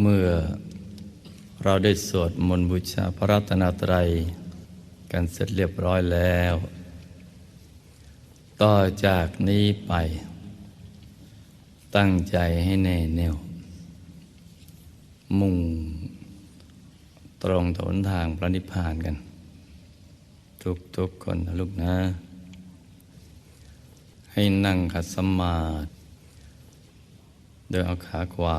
เมื่อเราได้สวดมนต์บูชาพระรัตนตรัย กันเสร็จเรียบร้อยแล้ว ต่อจากนี้ไป ตั้งใจให้แน่แน่ว มุ่งตรงถนทางพระนิพพานกัน ทุกทุกคนนะลูกนะ ให้นั่งขัดสมาธิโดยเอาขาขวา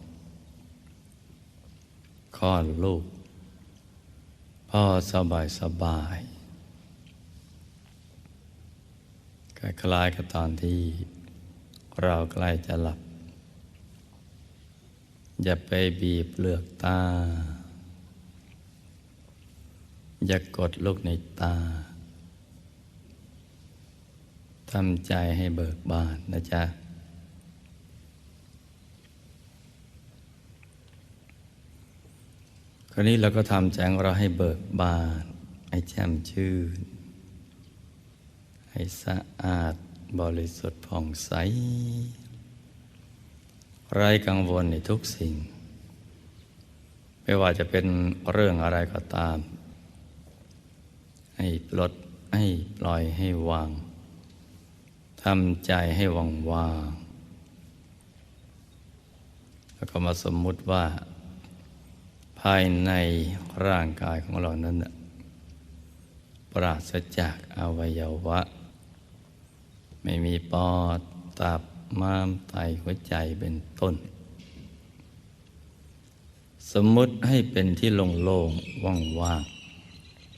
ลอดลูก พ่อสบายสบายคล้ายๆกับตอนที่เราใกล้จะหลับ อย่าไปบีบเปลือกตา อย่ากดลูกในตาทำใจให้เบิกบานนะจ๊ะ คราวนี้เราก็ทำใจของเราให้เบิกบาน ให้แจ่มชื่น ให้สะอาดบริสุทธิ์ผ่องใส ไร้กังวลในทุกสิ่ง ไม่ว่าจะเป็นเรื่องอะไรก็ตาม ให้ปลดให้ปล่อยให้วางทำใจให้ว่างว่างแล้วก็มาสมมุติว่า ภายในร่างกายของเรานั้นะปราศจากอวัยวะ ไม่มีปอดตับม้ามไตหัวใจเป็นต้น สมมุติให้เป็นที่โล่งๆว่าง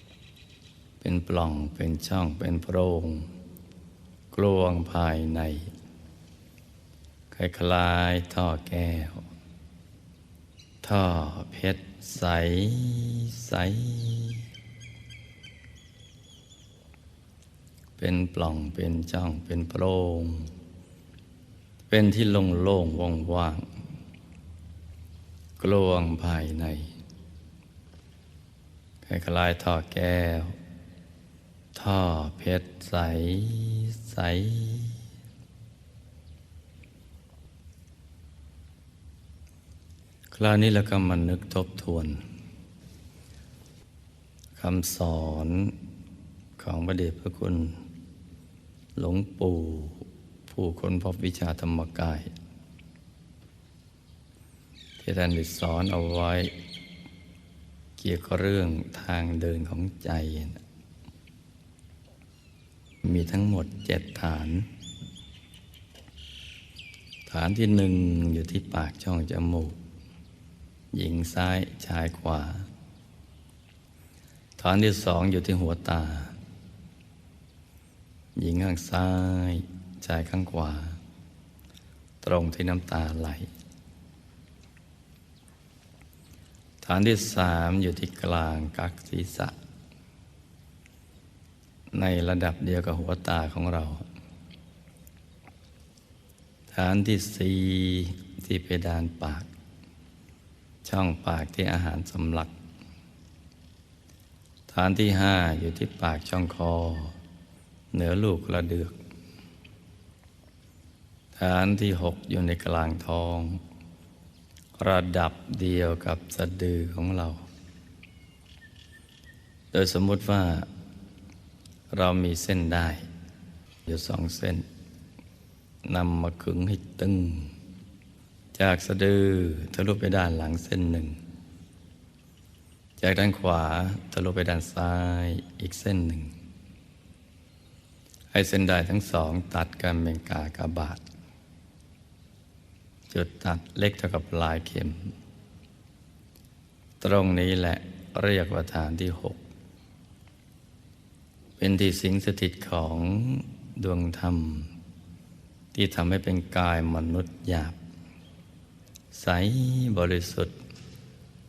ๆเป็นปล่องเป็นช่องเป็นโพรงกลวงภายใน คล้ายๆท่อแก้ว ท่อเพชร ใสใส เป็นปล่องเป็นช่องเป็นโพรงเป็นที่โล่งโล่งว่างว่างกลวงภายในคล้ายๆท่อแก้ว ท่อเพชรใสใส ค ราวนี้เราก็มานึกทบทวนคำสอนของพระเดชพระคุณ หลวงปู่ผู้ค้นพบวิชาธรรมกาย ที่ท่านได้สอนเอาไว้ เกี่ยวกับเรื่องทางเดินของใจ มีทั้งหมดเจ็ดฐาน ฐานที่หนึ่งอยู่ที่ปากช่องจมูก หญิงซ้ายชายขวา ฐานที่สองอยู่ที่หัวตา หญิงข้างซ้าย ชายข้างขวา ตรงที่น้ำตาไหล ฐานที่สามอยู่ที่กลางกักศีรษะ ในระดับเดียวกับหัวตาของเรา ฐานที่สี่ที่เพดานปาก ช่องปากที่อาหารสำลัก ฐานที่ห้าอยู่ที่ปากช่องคอ เหนือลูกกระเดือก ฐานที่หกอยู่ในกลางท้อง ระดับเดียวกับสะดือของเรา โดยสมมุติว่า เรามีเส้นได้ อยู่สองเส้นนำมาขึงให้ตึง จากสะดือทะลุไปด้านหลังเส้นหนึ่ง จากด้านขวาทะลุไปด้านซ้ายอีกเส้นหนึ่ง ให้เส้นได้ทั้งสองตัดกันเป็นกากบาท จุดตัดเล็กเท่ากับลายเข็ม ตรงนี้แหละเรียกว่าฐานที่หก เป็นที่สิงสถิตของดวงธรรม ที่ทำให้เป็นกายมนุษย์หยาบ ใสบริสุทธิ์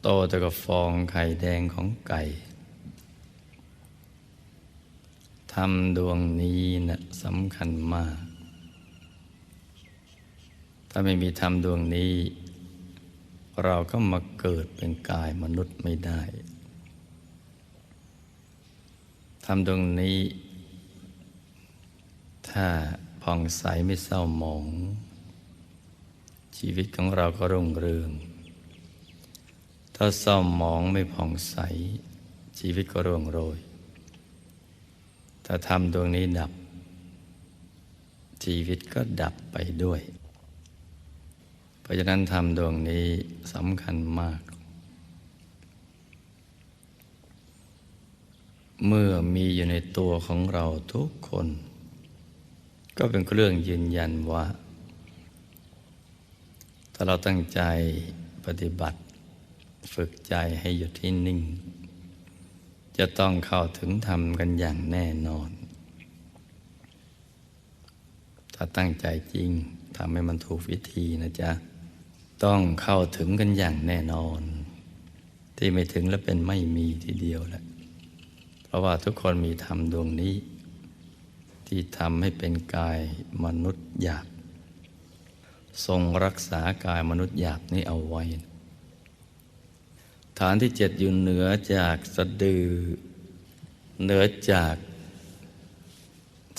โตแต่กับฟองไข่แดงของไก่ทำดวงนี้นะสำคัญมาก ถ้าไม่มีธรรมดวงนี้ เราก็มาเกิดเป็นกายมนุษย์ไม่ได้ทำดวงนี้ ถ้าผ่องใสไม่เศร้าหมอง ชีวิตของเราก็รุ่งเรือง ถ้าเศร้าหมองไม่ผ่องใส ชีวิตก็ร่วงโรย ถ้าทำดวงนี้ดับ ชีวิตก็ดับไปด้วย เพราะฉะนั้นทำดวงนี้สำคัญมาก เมื่อมีอยู่ในตัวของเราทุกคน ก็เป็นเครื่องยืนยันว่า ถ้าเราตั้งใจปฏิบัติ ฝึกใจให้หยุดที่นิ่ง จะต้องเข้าถึงธรรมกันอย่างแน่นอน ถ้าตั้งใจจริงทำให้มันถูกวิธีนะจ๊ะ ต้องเข้าถึงกันอย่างแน่นอน ที่ไม่ถึงแล้วเป็นไม่มีทีเดียวแหละเพราะว่าทุกคนมีธรรมดวงนี้ ที่ทำให้เป็นกายมนุษย์หยาบ ทรงรักษากายมนุษย์หยาบนี้เอาไว้ ฐานที่เจ็ดอยู่เหนือจากสะดือ เหนือจาก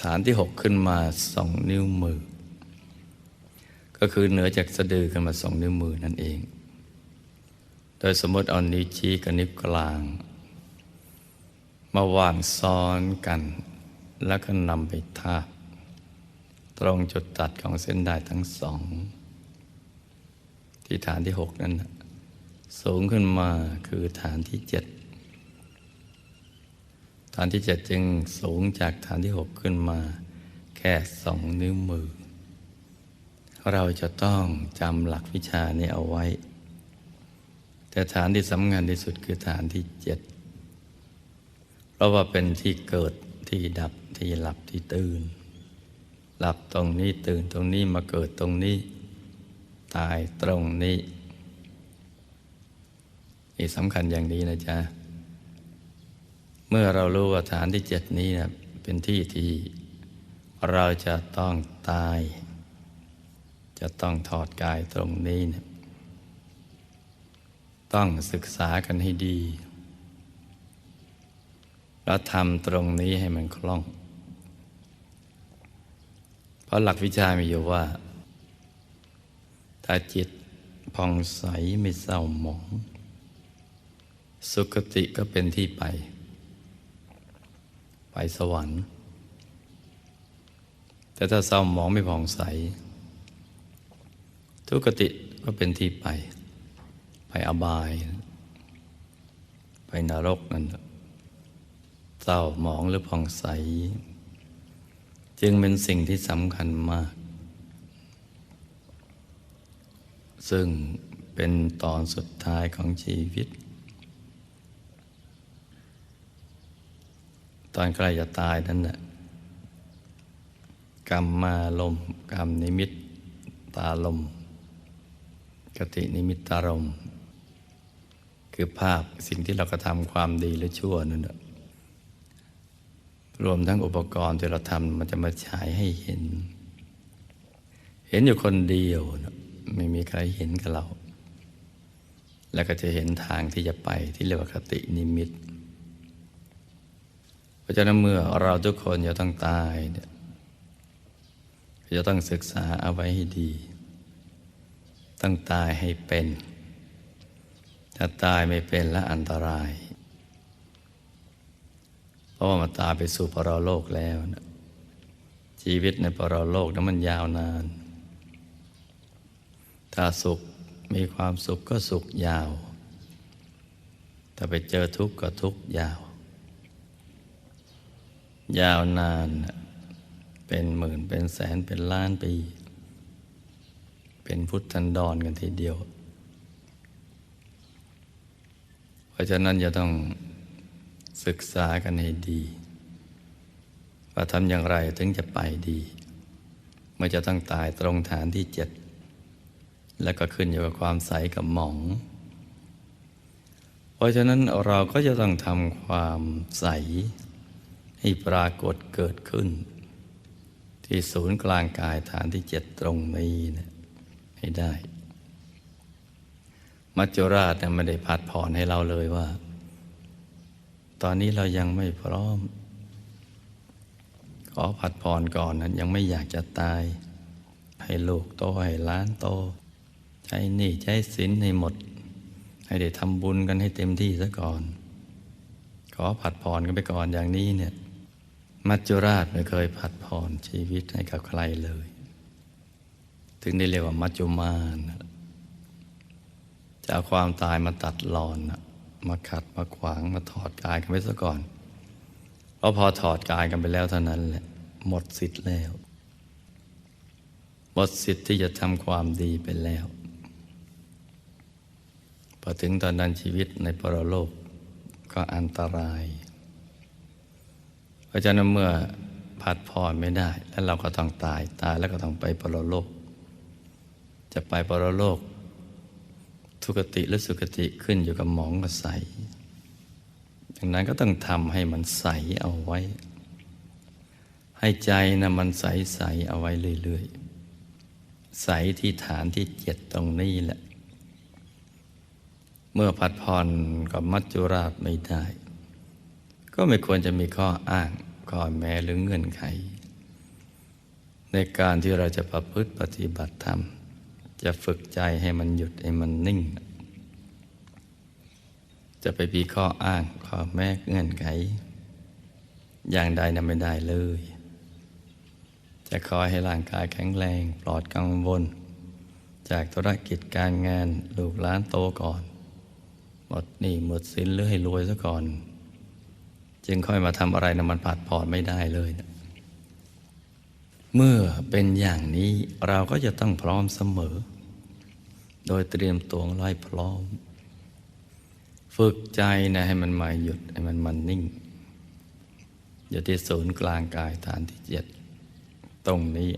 ฐานที่หกขึ้นมาสองนิ้วมือ ก็คือเหนือจากสะดือขึ้นมาสองนิ้วมือนั่นเอง โดยสมมติเอานิ้วชี้กับนิ้วกลาง มาวางซ้อนกัน แล้วก็นำไปทาบ ตรงจุดตัดของเส้นได้ทั้งสอง ที่ฐานที่หกนั้นสูงขึ้นมาคือฐานที่เจ็ดฐานที่เจ็ดจึงสูงจากฐานที่หกขึ้นมา แค่สองนิ้วมือ เราจะต้องจำหลักวิชานี้เอาไว้ แต่ฐานที่สำคัญที่สุดคือฐานที่เจ็ดเพราะว่าเป็นที่เกิดที่ดับที่หลับที่ตื่น หลับตรงนี้ตื่นตรงนี้มาเกิดตรงนี้ ตายตรงนี้นี่สำคัญอย่างนี้นะจ๊ะ เมื่อเรารู้ว่าฐานที่เจ็ดนี้นะเป็นที่ที่เราจะต้องตาย จะต้องถอดกายตรงนี้นะต้องศึกษากันให้ดี แล้วทำตรงนี้ให้มันคล่อง ราะหลักวิชามีอยู่ว่า ถ้าจิตผ่องใสไม่เศร้าหมอง สุคติก็เป็นที่ไป ไปสวรรค์ แต่ถ้าเศร้าหมองไม่ผ่องใส ทุกติก็เป็นที่ไป ไปอบาย ไปนรกนั่นเศร้าหมองหรือผ่องใส จึงเป็นสิ่งที่สำคัญมาก ซึ่งเป็นตอนสุดท้ายของชีวิต ตอนใกล้จะตายนั่นแหละกรรมมาลมกรรมนิมิตตาลม กตินิมิตตารม คือภาพสิ่งที่เรากระทำความดีหรือชั่วนั่นแหละ รวมทั้งอุปกรณ์ที่เราทำมันจะมาฉายให้เห็น เห็นอยู่คนเดียวนะไม่มีใครเห็นกับเรา แล้วก็จะเห็นทางที่จะไปที่เรียกว่าคตินิมิตเพราะฉะนั้นเมื่อเราทุกคนจะต้องตายเนี่ยจะต้องศึกษาเอาไว้ให้ดี ต้องตายให้เป็น ถ้าตายไม่เป็นและอันตราย ราะว่ามาตายไปสู่ปรโลกแล้วนะชีวิตในปรโลกนั้นมันยาวนาน ถ้าสุขมีความสุขก็สุขยาว ถ้าไปเจอทุกข์ก็ทุกข์ยาว ยาวนานเป็นหมื่นเป็นแสนเป็นล้านปี เป็นพุทธันดรกันทีเดียว เพราะฉะนั้นจะต้อง ศึกษากันให้ดี ว่าทำอย่างไรถึงจะไปดีเมื่อจะต้องตายตรงฐานที่เจ็ดแล้วก็ขึ้นอยู่กับความใสกับหมอง เพราะฉะนั้นเราก็จะต้องทำความใส ให้ปรากฏเกิดขึ้น ที่ศูนย์กลางกายฐานที่เจ็ดตรงนี้นะให้ได้ มัจจุราชไม่ได้พัดผ่อนให้เราเลยว่า ตอนนี้เรายังไม่พร้อม ขอผัดผ่อนก่อนนั้นยังไม่อยากจะตาย ให้ลูกโตให้ล้านโต ใช้หนี้ใช้สินให้หมด ให้ได้ทำบุญกันให้เต็มที่ซะก่อน ขอผัดผ่อนกันไปก่อนอย่างนี้เนี่ย มัจจุราชไม่เคยผัดผ่อนชีวิตให้กับใครเลย ถึงได้เรียกว่ามัจจุมานจะเอาความตายมาตัดรอน มาขัดมาขวางมาถอดกายกันไปซะก่อนเพราะพอถอดกายกันไปแล้วเท่านั้นแหละหมดสิทธิ์แล้ว หมดสิทธิ์ที่จะทำความดีไปแล้วพอถึงตอนนั้นชีวิตในปรโลกก็อันตราย เพราะฉะนั้นเมื่อผัดผ่อนไม่ได้ แล้วเราก็ต้องตายตายแล้วก็ต้องไปปรโลก จะไปปรโลก ทุกติหรือสุกติขึ้นอยู่กับหมองกับใสดังนั้นก็ต้องทำให้มันใสเอาไว้ ให้ใจนะมันใสใสเอาไว้เรื่อยๆ ใสที่ฐานที่เจ็ดตรงนี้แหละ เมื่อผัดผ่อนกับมัจจุราชไม่ได้ ก็ไม่ควรจะมีข้ออ้างข้อแม้หรือเงื่อนไข ในการที่เราจะประพฤติปฏิบัติธรรม จะฝึกใจให้มันหยุดให้มันนิ่ง จะไปมีข้ออ้างข้อแม้เงื่อนไข อย่างใดนั้นไม่ได้เลย จะคอยให้ร่างกายแข็งแรงปลอดกังวล จากธุรกิจการงานลูกหลานโตก่อน หมดหนี้หมดสินหรือให้รวยซะก่อน จึงค่อยมาทำอะไรนะมันผัดผ่อนไม่ได้เลยนะเมื่อเป็นอย่างนี้เราก็จะต้องพร้อมเสมอ โดยเตรียมตัวไล่พร้อม ฝึกใจนะให้มันมาหยุดให้มันมันนิ่ง อยู่ที่ศูนย์กลางกายฐานที่เจ็ดตรงนี้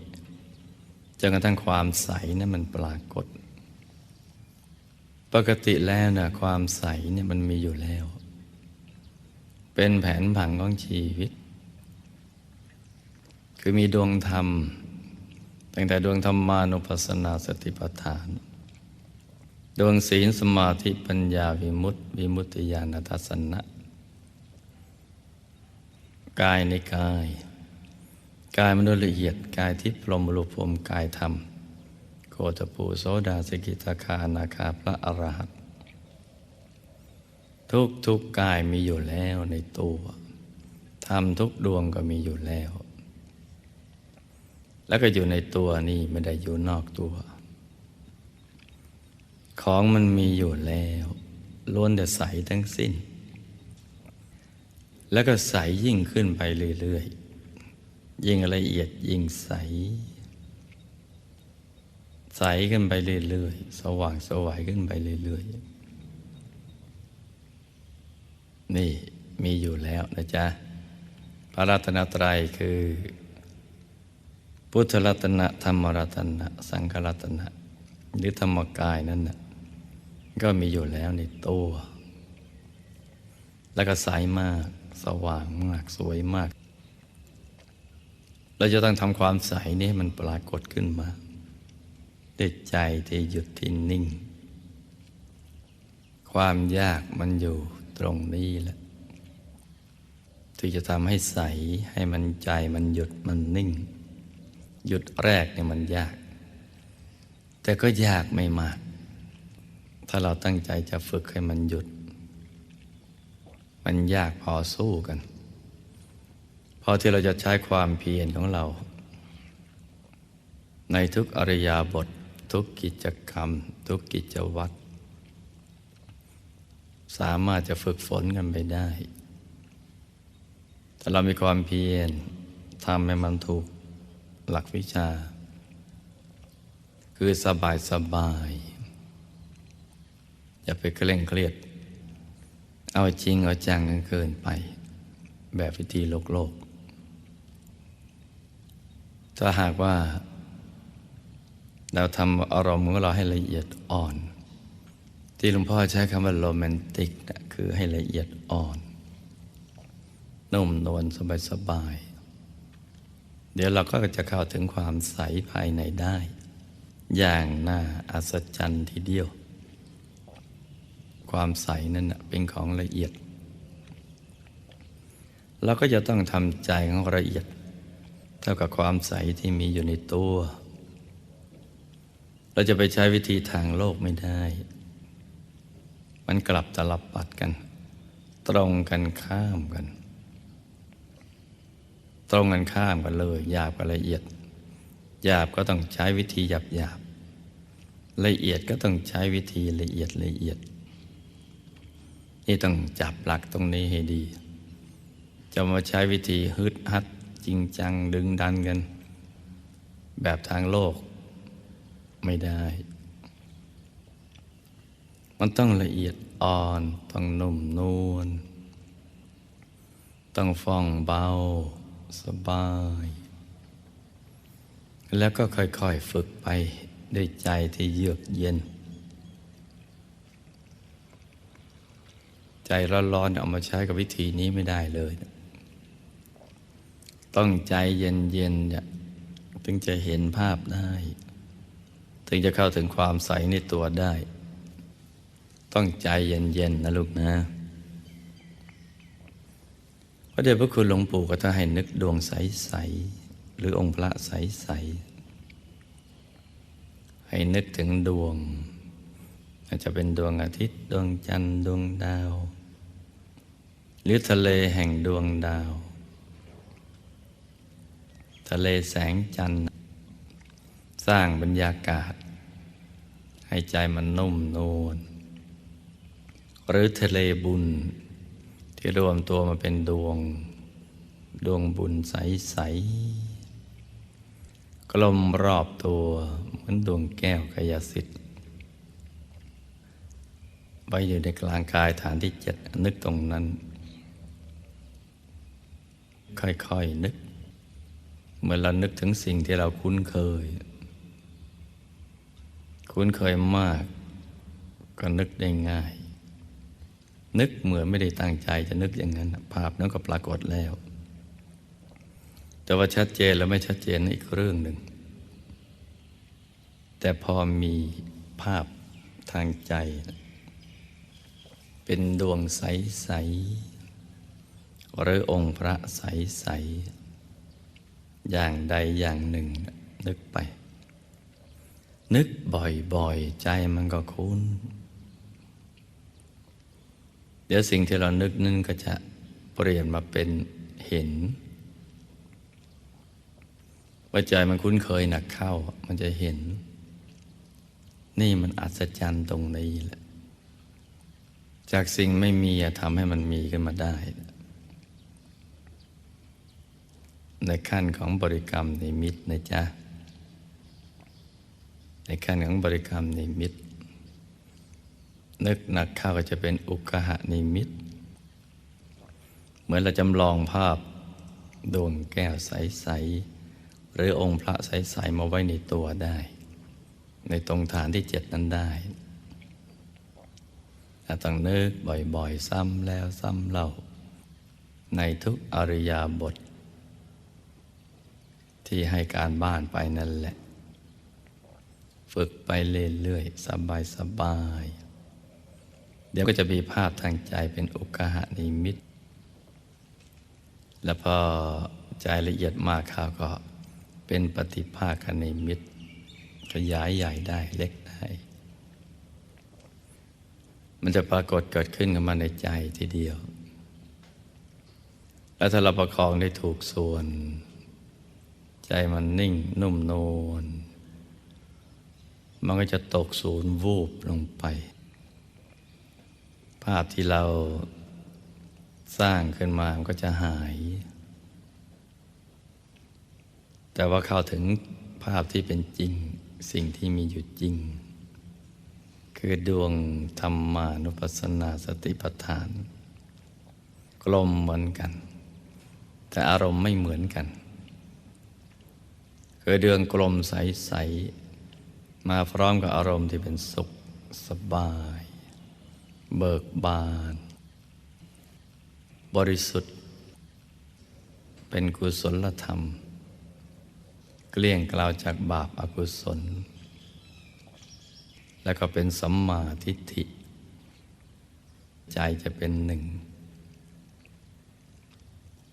จนกระทั่งความใสนะั้นมันปรากฏ ปกติแล้วนะความใสเนี่ยมันมีอยู่แล้ว เป็นแผนผังของชีวิต คือมีดวงธรรมตั้งแต่ดวงธรรมานุปัสสนาสติปัฏฐาน ดวงศีลสมาธิปัญญาวิมุตติวิมุตติญาณทัศนะ กายในกาย กายมนุษย์ละเอียดกายที่พรหมรูปพรมกายธรรม โคตปูโสดาสกิทาคานาคาพระอรหันต์ทุกทุกกายมีอยู่แล้วในตัวธรรมทุกดวงก็มีอยู่แล้ว แล้วก็อยู่ในตัวนี่ไม่ได้อยู่นอกตัว ของมันมีอยู่แล้วล้วนแต่ใสทั้งสิ้น แล้วก็ใสยิ่งขึ้นไปเรื่อยๆ ยิ่งละเอียดยิ่งใส ใสขึ้นไปเรื่อยๆ สว่างสวายขึ้นไปเรื่อยๆ นี่มีอยู่แล้วนะจ๊ะ พระรัตนตรัยคือ พุทธรัตนะธรรมรัตนะ สังฆรัตนะหรือธรรมกายนั่นนะ ก็มีอยู่แล้วในตัว แล้วก็ใสมาก สว่างมากสวยมาก เราจะต้องทำความใสนี้มันปรากฏขึ้นมาด้วยใจที่หยุดที่นิ่ง ความยากมันอยู่ตรงนี้แหละ ที่จะทำให้ใสให้มันใจมันหยุดมันนิ่ง หยุดแรกเนี่ยมันยาก แต่ก็ยากไม่มาก ถ้าเราตั้งใจจะฝึกให้มันหยุด มันยากพอสู้กันพอที่เราจะใช้ความเพียรของเรา ในทุกอริยาบท ทุกกิจกรรม ทุกกิจวัตรสามารถจะฝึกฝนกันไปได้ ถ้าเรามีความเพียรทำให้มันถูกหลักวิชา คือสบายสบาย อย่าไปเคร่งเครียด เอาจริงเอาจังกันเกินไป แบบวิธีโลกโลก ถ้าหากว่า เราทำอารมณ์ของเราให้ละเอียดอ่อน ที่หลวงพ่อใช้คำว่าโรแมนติกนะคือให้ละเอียดอ่อนนุ่มนวลสบายๆเดี๋ยวเราก็จะเข้าถึงความใสภายในได้ อย่างน่าอัศจรรย์ทีเดียว ความใสนั่นเป็นของละเอียด เราก็จะต้องทำใจของละเอียด เท่ากับความใสที่มีอยู่ในตัว เราจะไปใช้วิธีทางโลกไม่ได้ มันกลับตลับปัดกัน ตรงกันข้ามกัน ตรงกันข้ามกันเลยหยาบกับละเอียดหยาบก็ต้องใช้วิธีหยาบหยาบละเอียดก็ต้องใช้วิธีละเอียดละเอียด นี่ต้องจับหลักตรงนี้ให้ดี จะมาใช้วิธีฮึดฮัดจริงจังดึงดันกัน แบบทางโลกไม่ได้ มันต้องละเอียดอ่อน ต้องนุ่มนวล ต้องฟ่องเบา สบาย แล้วก็ค่อยๆฝึกไปด้วยใจที่เยือกเย็น ใจร้อนๆเอามาใช้กับวิธีนี้ไม่ได้เลย ต้องใจเย็นๆถึงจะเห็นภาพได้ ถึงจะเข้าถึงความใสในตัวได้ ต้องใจเย็นๆนะลูกนะพระเดชพระคุณหลวงปู่ก็จะให้นึกดวงใสๆหรือองค์พระใสๆให้นึกถึงดวงอาจจะเป็นดวงอาทิตย์ ดวงจันทร์ ดวงดาว หรือทะเลแห่งดวงดาว ทะเลแสงจันทร์ สร้างบรรยากาศ ให้ใจมันนุ่มนวลหรือทะเลบุญ ที่รวมตัวมาเป็นดวง ดวงบุญใส ๆ กลมรอบตัวเหมือนดวงแก้วกายสิทธิ์ไว้อยู่ในกลางกายฐานที่เจ็ดนึกตรงนั้น ค่อยๆนึก เมื่อเรานึกถึงสิ่งที่เราคุ้นเคย คุ้นเคยมาก ก็นึกได้ง่าย นึกเหมือนไม่ได้ตั้งใจจะนึกอย่างนั้น ภาพนั้นก็ปรากฏแล้ว แต่ว่าชัดเจนแล้วไม่ชัดเจนอีกเรื่องหนึ่ง แต่พอมีภาพทางใจ เป็นดวงใส ๆ หรือองค์พระใส ๆ อย่างใดอย่างหนึ่งนึกไป นึกบ่อย ๆ ใจมันก็คุ้น เดี๋ยวสิ่งที่เรานึกนั่นก็จะเปลี่ยนมาเป็นเห็นว่าใจมันคุ้นเคยหนักเข้า มันจะเห็น นี่มันอัศจรรย์ตรงนี้แหละ จากสิ่งไม่มีทำให้มันมีขึ้นมาได้ ในขั้นของบริกรรมนิมิตนะจ๊ะ ในขั้นของบริกรรมนิมิต นึกหนักเข้าก็จะเป็นอุกหะนิมิต เหมือนเราจำลองภาพดวงแก้วใส ๆ หรือองค์พระใส ๆ มาไว้ในตัวได้ ในตรงฐานที่เจ็ดนั้นได้ต่ต้องนึกบ่อย ๆ ซ้ำแล้วซ้ำเล่า ในทุกอริยาบท ที่ให้การบ้านไปนั่นแหละ ฝึกไปเรื่อยๆ สบายๆเดี๋ยวก็จะมีภาพทางใจเป็นอุกหะนิมิต แล้วพอใจละเอียดมากข้าวก็เป็นปฏิภาคนิมิต ขยายใหญ่ได้เล็กได้ มันจะปรากฏเกิดขึ้นกับมันในใจทีเดียว แล้วถ้าเราประคองได้ถูกส่วน ใจมันนิ่งนุ่มนวลมันก็จะตกศูนย์วูบลงไป ภาพที่เราสร้างขึ้นมา มันก็จะหาย แต่ว่าเข้าถึงภาพที่เป็นจริงสิ่งที่มีอยู่จริง คือดวงธรรมานุปัสสนาสติปัฏฐาน กลมเหมือนกัน แต่อารมณ์ไม่เหมือนกัน คือดวงกลมใส ๆ มาพร้อมกับอารมณ์ที่เป็นสุขสบาย เบิกบาน บริสุทธิ์ เป็นกุศลธรรม เกลี้ยงกล่าวจากบาปอากุศล แล้วก็เป็นสัมมาทิฏฐิ ใจจะเป็นหนึ่ง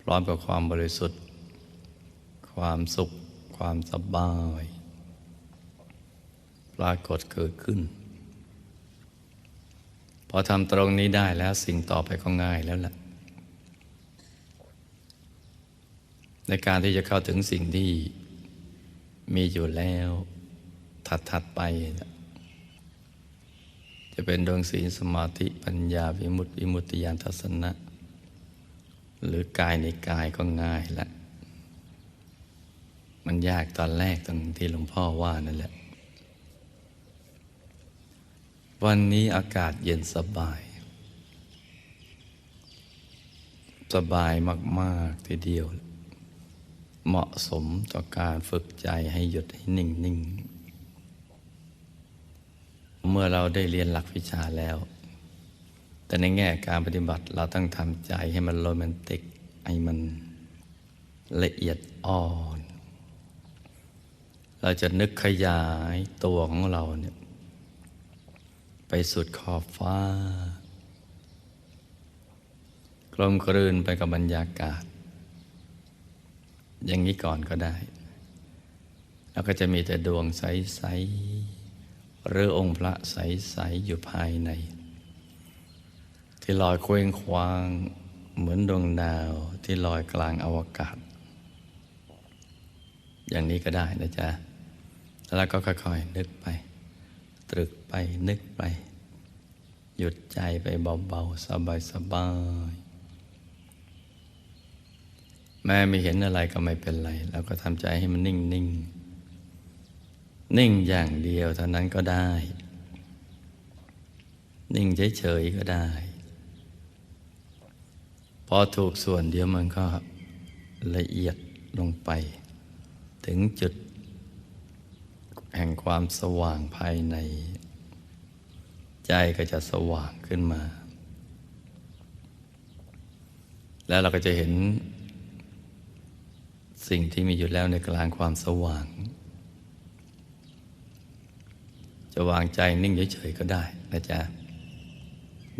พร้อมกับความบริสุทธิ์ ความสุข ความสบาย ปรากฏเกิดขึ้น พอทำตรงนี้ได้แล้วสิ่งต่อไปก็ง่ายแล้วล่ะ ในการที่จะเข้าถึงสิ่งที่มีอยู่แล้วถัดๆไป จะเป็นดวงศีลสมาธิปัญญาวิมุตติวิมุตติญาณทัศนะ หรือกายในกายก็ง่ายละ มันยากตอนแรกตรงที่หลวงพ่อว่านั่นแหละ วันนี้อากาศเย็นสบาย สบายมาก ๆ ทีเดียว เหมาะสมต่อการฝึกใจให้หยุดให้นิ่งนิ่งเมื่อเราได้เรียนหลักวิชาแล้ว แต่ในแง่การปฏิบัติเราต้องทำใจให้มันโรแมนติก ให้มันละเอียดอ่อน เราจะนึกขยายตัวของเราเนี่ยไปสุดขอบฟ้ากลมกลืนไปกับบรรยากาศ อย่างนี้ก่อนก็ได้ แล้วก็จะมีแต่ดวงใส ๆ หรือองค์พระใส ๆ อยู่ภายใน ที่ลอยเคว้งคว้าง เหมือนดวงดาวที่ลอยกลางอวกาศ อย่างนี้ก็ได้นะจ๊ะ แล้วก็ค่อยๆนึกไป ตรึกไปนึกไป หยุดใจไปเบาๆ สบายๆ แม่ไม่เห็นอะไรก็ไม่เป็นไรเราก็ทำใจให้มันนิ่งนิ่งนิ่งอย่างเดียวเท่านั้นก็ได้ นิ่งเฉยๆก็ได้ พอถูกส่วนเดียวมันก็ละเอียดลงไป ถึงจุด แห่งความสว่างภายใน ใจก็จะสว่างขึ้นมา แล้วเราก็จะเห็น สิ่งที่มีอยู่แล้วในกลางความสว่าง จะวางใจนิ่งเฉยๆก็ได้นะจ๊ะ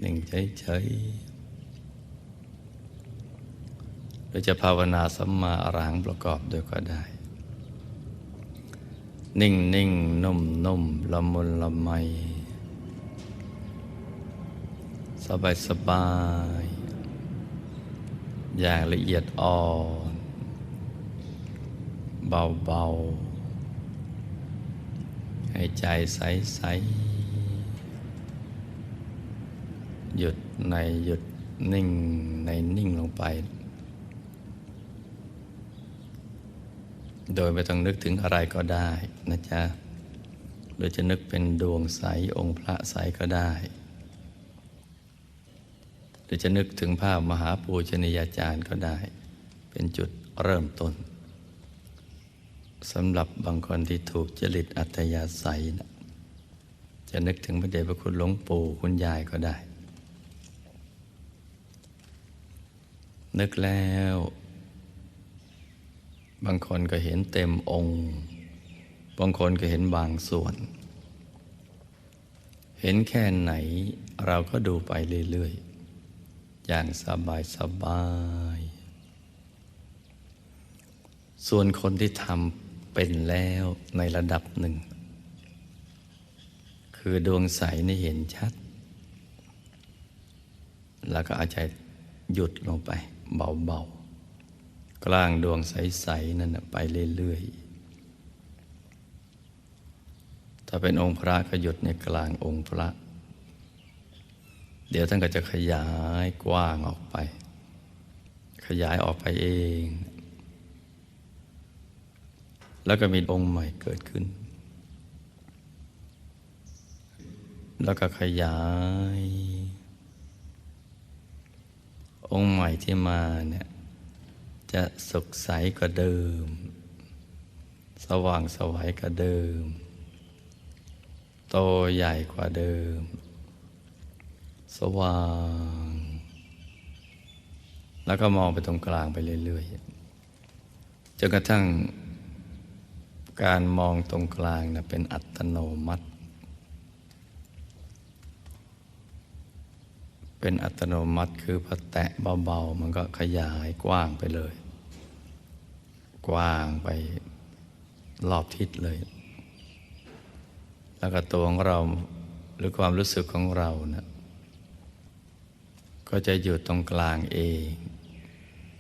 นิ่งเฉยๆหรือจะภาวนาสัมมาอรหังประกอบด้วยก็ได้ นิ่งนิ่งนุ่มนุ่มละมุนละไม สบายสบาย อย่างละเอียดอ่อน เบาเบาให้ใจใสใสหยุดในหยุดนิ่งในนิ่งลงไป โดยไม่ต้องนึกถึงอะไรก็ได้นะจ๊ะหรือจะนึกเป็นดวงใสองค์พระใสก็ได้ หรือจะนึกถึงภาพมหาปูชนียาจารย์ก็ได้ เป็นจุดเริ่มต้นสำหรับบางคนที่ถูกจริตอัตยาศัยนะจะนึกถึงพระเดชพระคุณหลวงปู่คุณยายก็ได้ นึกแล้ว บางคนก็เห็นเต็มองค์ บางคนก็เห็นบางส่วน เห็นแค่ไหนเราก็ดูไปเรื่อยๆ อย่างสบายสบาย ส่วนคนที่ทำเป็นแล้วในระดับหนึ่ง คือดวงใสนี่เห็นชัด แล้วก็อาจจะหยุดลงไปเบาๆ กลางดวงใส ๆ นั่นไปเรื่อย ๆ ถ้าเป็นองค์พระก็หยุดในกลางองค์พระ เดี๋ยวท่านก็จะขยายกว้างออกไป ขยายออกไปเอง แล้วก็มีองค์ใหม่เกิดขึ้น แล้วก็ขยาย องค์ใหม่ที่มาเนี่ย จะสุขใสกว่าเดิม สว่างสวัยกว่าเดิม โตใหญ่กว่าเดิม สว่าง แล้วก็มองไปตรงกลางไปเรื่อยๆจนกระทั่งการมองตรงกลางนะเป็นอัตโนมัติ เป็นอัตโนมัติคือพอแตะเบาๆ มันก็ขยายกว้างไปเลย กว้างไปรอบทิศเลย แล้วก็ตัวของเราหรือความรู้สึกของเรานะก็จะอยู่ตรงกลางเอง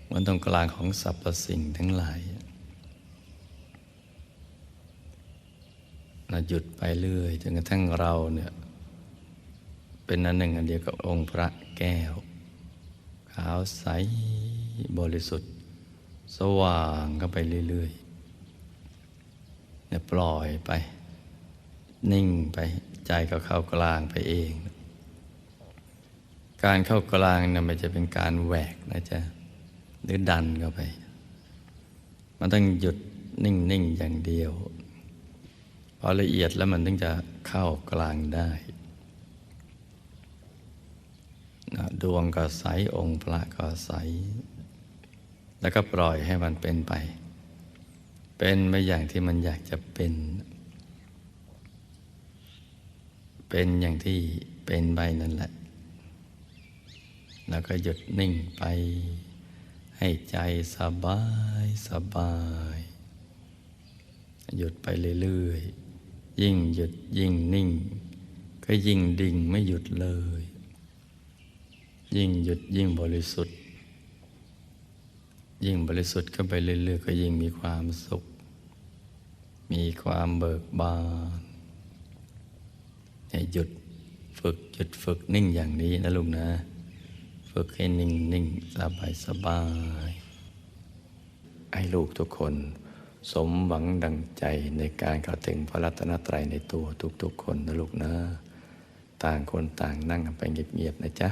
เหมือนตรงกลางของสรรพสิ่งทั้งหลายนะหยุดไปเรื่อยจนกระทั่งเราเนี่ย เป็นอันหนึ่งอันเดียวกับองค์พระแก้ว ขาวใสบริสุทธิ์ สว่างก็ไปเรื่อยๆเนี่ยปล่อยไป นิ่งไปใจก็เข้ากลางไปเอง การเข้ากลางเนี่ยมันจะเป็นการแหวกนะจ๊ะหรือดันเข้าไป มันต้องหยุดนิ่ง ๆ อย่างเดียว พอละเอียดแล้วมันถึงจะเข้ากลางได้ ดวงก็ใสองค์พระก็ใส แล้วก็ปล่อยให้มันเป็นไป เป็นไปอย่างที่มันอยากจะเป็น เป็นอย่างที่เป็นไปนั่นแหละ แล้วก็หยุดนิ่งไป ให้ใจสบายสบาย หยุดไปเรื่อยๆ ยิ่งหยุดยิ่งนิ่ง ก็ยิ่งดิ่งไม่หยุดเลย ยิ่งหยุดยิ่งบริสุทธิ์ ยิ่งบริสุทธิ์ก็ไปเรื่อยๆก็ยิ่งมีความสุข มีความเบิกบานให้หยุดฝึกหยุดฝึกนิ่งอย่างนี้นะลุงนะ ฝึกให้นิ่งนิ่งสบายสบายให้ลูกทุกคน สมหวังดังใจในการเข้าถึงพระรัตนตรัยในตัวทุกๆคนนะลูกนะ ต่างคนต่างนั่งไปเงียบๆนะจ๊ะ